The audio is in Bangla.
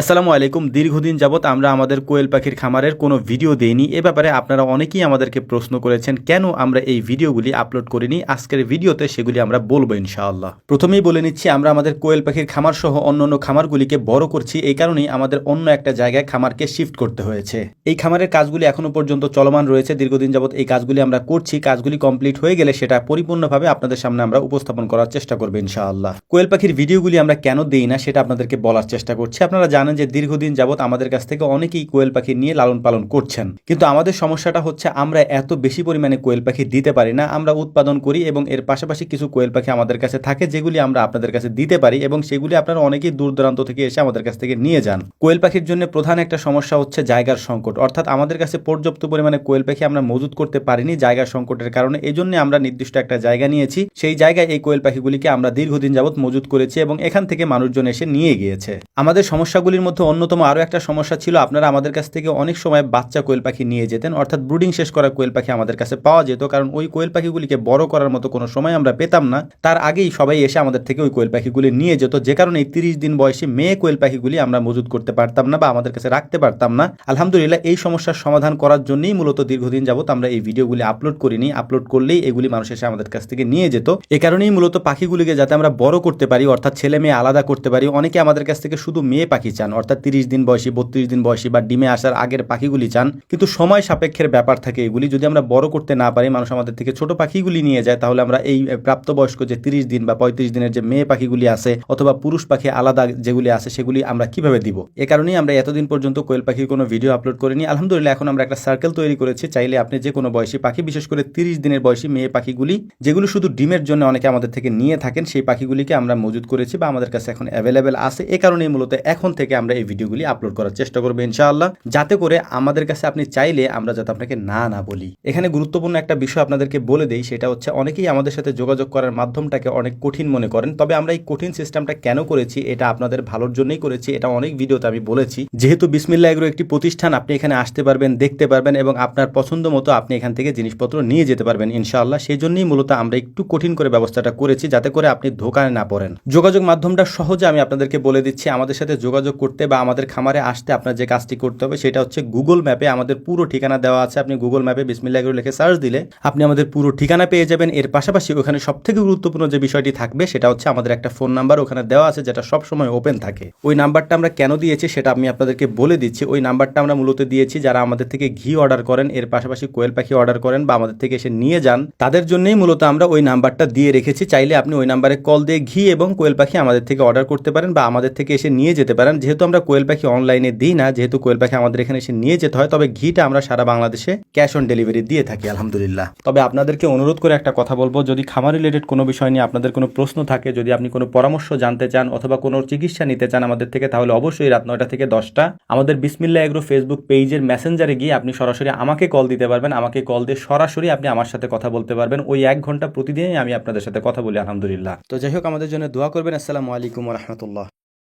আসসালামু আলাইকুম। দীর্ঘদিন যাবৎ আমরা আমাদের কোয়েল পাখির খামারের কোনো ভিডিও দেইনি। এ ব্যাপারে আপনারা অনেকেই আমাদেরকে প্রশ্ন করেছেন, কেন আমরা এই ভিডিওগুলি আপলোড করিনি? আজকের ভিডিওতে সেগুলি আমরা বলব ইনশাআল্লাহ। প্রথমেই বলে নিচ্ছি, আমরা আমাদের কোয়েল পাখির খামার সহ অন্যান্য খামারগুলিকে বড় করছি। এই কারণেই আমাদের অন্য একটা জায়গায় খামারকে শিফট করতে হয়েছে। এই খামারের কাজগুলি এখনও পর্যন্ত চলমান রয়েছে। দীর্ঘদিন যাবৎ এই কাজগুলি আমরা করছি। কাজগুলি কমপ্লিট হয়ে গেলে সেটা পরিপূর্ণভাবে আপনাদের সামনে আমরা উপস্থাপন করার চেষ্টা করব ইনশাআল্লাহ। কোয়েল পাখির ভিডিওগুলি আমরা কেন দেই না সেটা আপনাদেরকে বলার চেষ্টা করছি। আপনারা জানেন যে দীর্ঘদিন যাবৎ আমাদের কাছ থেকে অনেকেই কোয়েল পাখি নিয়ে লালন পালন করছেন। কিন্তু আমাদের সমস্যাটা হচ্ছে আমরা এত বেশি পরিমাণে কোয়েল পাখি দিতে পারি না, আমরা উৎপাদন করি এবং এর পাশাপাশি কিছু কোয়েল পাখি আমাদের কাছে থাকে যেগুলি আমরা আপনাদের কাছে দিতে পারি এবং সেগুলি আপনারা অনেকেই দূর দূরান্ত থেকে এসে আমাদের কাছ থেকে নিয়ে যান। কোয়েল পাখির জন্য প্রধান একটা সমস্যা হচ্ছে জায়গার সংকট। অর্থাৎ আমাদের কাছে পর্যাপ্ত পরিমাণে কোয়েল পাখি আমরা মজুত করতে পারিনি জায়গার সংকটের কারণে এই জন্য আমরা নির্দিষ্ট একটা জায়গা নিয়েছি। সেই জায়গায় এই কোয়েল পাখিগুলিকে আমরা দীর্ঘদিন যাবৎ মজুত করেছি এবং এখান থেকে মানুষজন এসে নিয়ে গিয়েছে। আমাদের সমস্যাগুলির মধ্যে অন্যতম আরও একটা সমস্যা ছিল, আপনারা আমাদের কাছ থেকে অনেক সময় বাচ্চা কোয়েল পাখি নিয়ে যেতেন, অর্থাৎ ব্রুডিং শেষ করা কোয়েল পাখি আমাদের কাছে পাওয়া যেত, কারণ ওই কোয়েল পাখিগুলিকে বড় করার মতো কোনো সময় আমরা পেতাম না। তার আগেই সবাই এসে আমাদের থেকে ওই কোয়েল পাখিগুলি নিয়ে যেত, যে কারণে এই তিরিশ দিন বয়সী মেয়ে কোয়েল পাখিগুলি আমরা মজুত করতে পারতাম না বা আমাদের কাছে রাখতে পারতাম না। আলহামদুলিল্লাহ, এই সমস্যার সমাধান করার জন্যই মূলত দীর্ঘদিন যাবত আমরা এই ভিডিওগুলি আপলোড করিনি। আপলোড করলেই এগুলি মানুষ এসে আমাদের কাছ থেকে নিয়ে যেত। এ কারণেই মূলত পাখিগুলিকে যাতে আমরা বড় করতে পারি, অর্থাৎ ছেলে মেয়ে আলাদা করতে পারি, অনেকে আমাদের কাছ থেকে শুধু মেয়ে পাখি চান। অর্থাৎ তিরিশ দিন বয়সী, বত্রিশ দিন বয়সী বা ডিমে আসার আগের পাখিগুলি চান। কিন্তু সময় সাপেক্ষের ব্যাপার থাকে এগুলি। যদি আমরা বড় করতে না পারি, মানুষ আমাদের থেকে ছোট পাখিগুলি নিয়ে যায়, তাহলে আমরা এই প্রাপ্তবয়স্ক যে তিরিশ দিন বা পঁয়ত্রিশ দিনের যে মেয়ে পাখিগুলি আছে অথবা পুরুষ পাখি আলাদা যেগুলি আছে, সেগুলি আমরা কীভাবে দিব? এ কারণেই আমরা এতদিন পর্যন্ত কোয়েল পাখির কোনো ভিডিও আপলোড করিনি। আলহামদুলিল্লাহ, এখন আমরা একটা সার্কেল তৈরি করেছি। চাইলে আপনি যে কোনো বয়সী পাখি, বিশেষ করে তিরিশ দিনের বয়সী মেয়ে পাখিগুলি, যেগুলো শুধু ডিমের জন্য অনেকে আমাদের থেকে নিয়ে থাকেন, সেই পাখিগুলিকে আমরা মজুত করেছি বা আমাদের কাছে এখন অ্যাভেলেবেল আছে। এ কারণেই মূলত এখন থেকে আমরা এই ভিডিওগুলি আপলোড করার চেষ্টা করব ইনশাআল্লাহ। যাতে করে আমাদের কাছে আপনি চাইলে আমরা যাতে আপনাকে না না বলি। এখানে গুরুত্বপূর্ণ একটা বিষয় আপনাদেরকে বলে দেই, সেটা হচ্ছে অনেকেই আমাদের সাথে যোগাযোগ করার মাধ্যমটাকে অনেক কঠিন মনে করেন। তবে আমরা এই কঠিন সিস্টেমটা কেন করেছি, এটা আপনাদের ভালোর জন্যই করেছি, এটা অনেক ভিডিওতে আমি বলেছি। যেহেতু বিসমিল্লা এগ্রো একটি প্রতিষ্ঠান, আপনি এখানে আসতে পারবেন, দেখতে পারবেন এবং আপনার পছন্দ মতো আপনি এখান থেকে জিনিসপত্র নিয়ে যেতে পারবেন ইনশাআল্লাহ। সেই জন্যই মূলত আমরা একটু কঠিন করে ব্যবস্থাটা করেছি, যাতে করে আপনি ধোকায় না পড়েন। যোগাযোগ মাধ্যমটা সহজে আমি আপনাদেরকে বলে দিচ্ছি, আমাদের সাথে যোগাযোগ করতে বা আমাদের খামারে আসতে আপনার যে কাজটি করতে হবে সেটা হচ্ছে গুগল ম্যাপে আমাদের পুরো ঠিকানা দেওয়া আছে। আপনি গুগল ম্যাপে বিসমিল্লা এগ্রো লিখে সার্চ দিলে আপনি আমাদের পুরো ঠিকানা পেয়ে যাবেন। এর পাশাপাশি ওখানে সব থেকে গুরুত্বপূর্ণ যে বিষয়টি থাকবে সেটা হচ্ছে আমাদের একটা ফোন নাম্বার ওখানে দেওয়া আছে যেটা সবসময় ওপেন থাকে। ওই নাম্বারটা আমরা কেন দিয়েছি সেটা আমি আপনাদেরকে বলে দিচ্ছি। ওই নাম্বারটা আমরা মূলত দিয়েছি যারা আমাদের থেকে ঘি অর্ডার করেন, এর পাশাপাশি কোয়েল পাখি অর্ডার করেন বা আমাদের থেকে এসে নিয়ে যান, তাদের জন্যই মূলত আমরা ওই নাম্বারটা দিয়ে রেখেছি। চাইলে আপনি ওই নাম্বারে কল দিয়ে ঘি এবং কোয়েল পাখি আমাদের থেকে অর্ডার করতে পারেন বা আমাদের থেকে এসে নিয়ে যেতে পারেন। যেহেতু আমরা কোয়েল পাখি অনলাইনে দিই না, যেহেতু কোয়েল পাখি আমাদের এখানে এসে নিয়ে যেতে হয়, তবে ঘিটা আমরা সারা বাংলাদেশে ক্যাশ অন ডেলিভারি দিয়ে থাকি, আলহামদুলিল্লাহ। তবে আপনাদেরকে অনুরোধ করে একটা কথা বলব, যদি খামার রিলেটেড কোনো বিষয় নিয়ে আপনাদের কোনো প্রশ্ন থাকে, যদি আপনি কোনো পরামর্শ জানতে চান অথবা কোনো চিকিৎসা নিতে চান আমাদের থেকে, তাহলে অবশ্যই রাত নয়টা থেকে দশটা আমাদের বিসমিল্লা এগ্রো ফেসবুক পেজের মেসেঞ্জারে গিয়ে আপনি সরাসরি আমাকে কল দিতে পারবেন। আমাকে কল দিয়ে সরাসরি আপনি আমার সাথে কথা বলতে পারবেন। ওই এক ঘণ্টা প্রতিদিনই আমি আপনাদের সাথে কথা বলি, আলহামদুলিল্লাহ। তো যাই হোক, আমাদের জন্য দোয়া করবেন। আসসালামু আলাইকুম রহমতুল্লাহ।